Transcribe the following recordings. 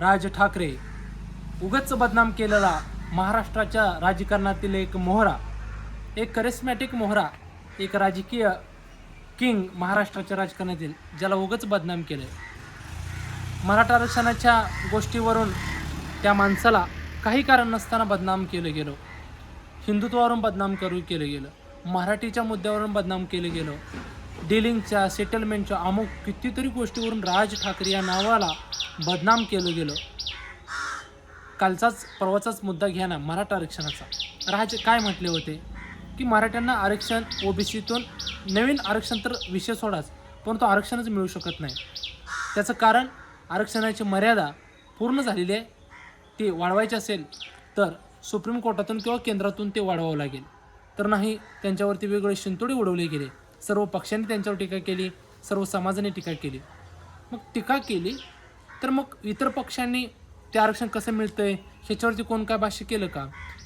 राज ठाकरे उगच बदनाम केलेला महाराष्ट्राच्या राजकारणातील एक मोहरा एक करिस्मॅटिक मोहरा एक राजकीय किंग महाराष्ट्राच्या राजकारणातील ज्याला उगच बदनाम केलं मराठा आरक्षणाच्या गोष्टीवरून त्या माणसाला काही कारण नसताना बदनाम केलं गेलं. हिंदुत्वावरून बदनाम करू केलं गेलं. मराठीच्या मुद्द्यावरून बदनाम केलं गेलं. डिलिंगच्या सेटलमेंटच्या अमुक कितीतरी गोष्टीवरून राज ठाकरे या नावाला बदनाम केलं गेलं. कालचाच परवाचाच मुद्दा घ्या ना मराठा आरक्षणाचा. राज काय म्हटले होते? की मराठ्यांना आरक्षण ओबीसीतून नवीन आरक्षण तर विषय सोडाच परंतु आरक्षणच मिळू शकत नाही. त्याचं कारण आरक्षणाची मर्यादा पूर्ण झालेली आहे. ती वाढवायची असेल तर सुप्रीम कोर्टातून किंवा केंद्रातून ते वाढवावं लागेल. तर नाही त्यांच्यावरती वेगवेगळे शिंतोडे उडवले गेले. सर्व पक्षांनी त्यांच्यावर टीका केली सर्व समाजाने टीका केली. मग टीका केली तर मग इतर पक्षांनी ते आरक्षण कसं मिळतंय? ह्याच्यावरती कोण काय भाष्य केलं का?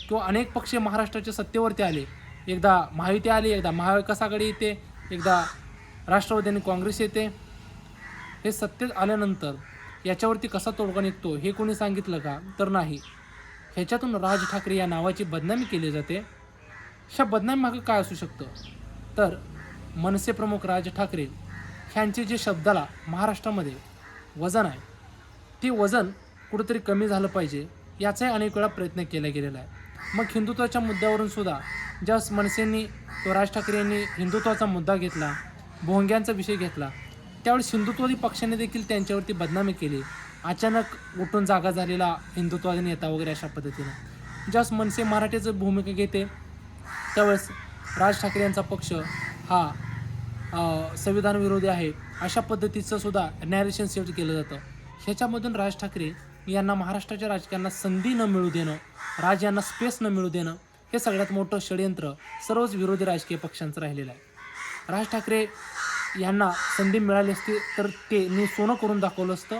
किंवा अनेक पक्ष महाराष्ट्राच्या सत्तेवरती आले. एकदा महायुती आली एकदा महाविकास आघाडी येते एकदा राष्ट्रवादी आणि काँग्रेस येते. हे सत्तेत आल्यानंतर याच्यावरती कसा तोडगा निघतो हे कोणी सांगितलं का? तर नाही. ह्याच्यातून राज ठाकरे या नावाची बदनामी केली जाते. ह्या बदनामी मागं काय असू शकतं? तर मनसे प्रमुख राज ठाकरे ह्यांचे जे शब्दाला महाराष्ट्रामध्ये वजन आहे ते वजन कुठंतरी कमी झालं पाहिजे याचाही अनेक वेळा प्रयत्न केला गेलेला आहे. मग हिंदुत्वाच्या मुद्द्यावरून सुद्धा ज्या मनसेंनी तो राज ठाकरे यांनी हिंदुत्वाचा मुद्दा घेतला भोंग्यांचा विषय घेतला त्यावेळेस हिंदुत्ववादी पक्षाने देखील त्यांच्यावरती बदनामी केली. अचानक उठून जागा झालेला हिंदुत्ववादी नेता वगैरे अशा पद्धतीनं. ज्यावेळेस मनसे मराठीचं भूमिका घेते त्यावेळेस राज ठाकरे यांचा पक्ष हा संविधान विरोधी आहे अशा पद्धतीचं सुद्धा नॅरेशन सेट केलं जातं. ह्याच्यामधून राज ठाकरे यांना महाराष्ट्राच्या राजकारणात संधी न मिळू देणं राज यांना स्पेस न मिळू देणं हे सगळ्यात मोठं षडयंत्र सर्वच विरोधी राजकीय पक्षांचं राहिलेलं आहे. राज ठाकरे यांना संधी मिळाली असती तर ते मी सोनं करून दाखवलं असतं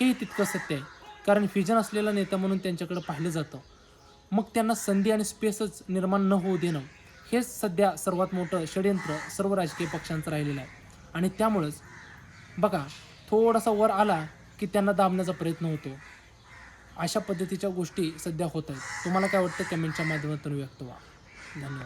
हेही तितकं सत्य आहे. कारण फिजन असलेला नेता म्हणून त्यांच्याकडे पाहिलं जातं. मग त्यांना संधी आणि स्पेसच निर्माण न होऊ देणं हेच सध्या सर्वात मोठं षडयंत्र सर्व राजकीय पक्षांचं राहिलेलं आहे. आणि त्यामुळंच बघा थोडासा वर आला की त्यांना दाबण्याचा प्रयत्न होतो. अशा पद्धतीच्या गोष्टी सध्या होत आहेत. तुम्हाला काय वाटतं? कमेंटच्या माध्यमातून व्यक्त व्हा. धन्यवाद.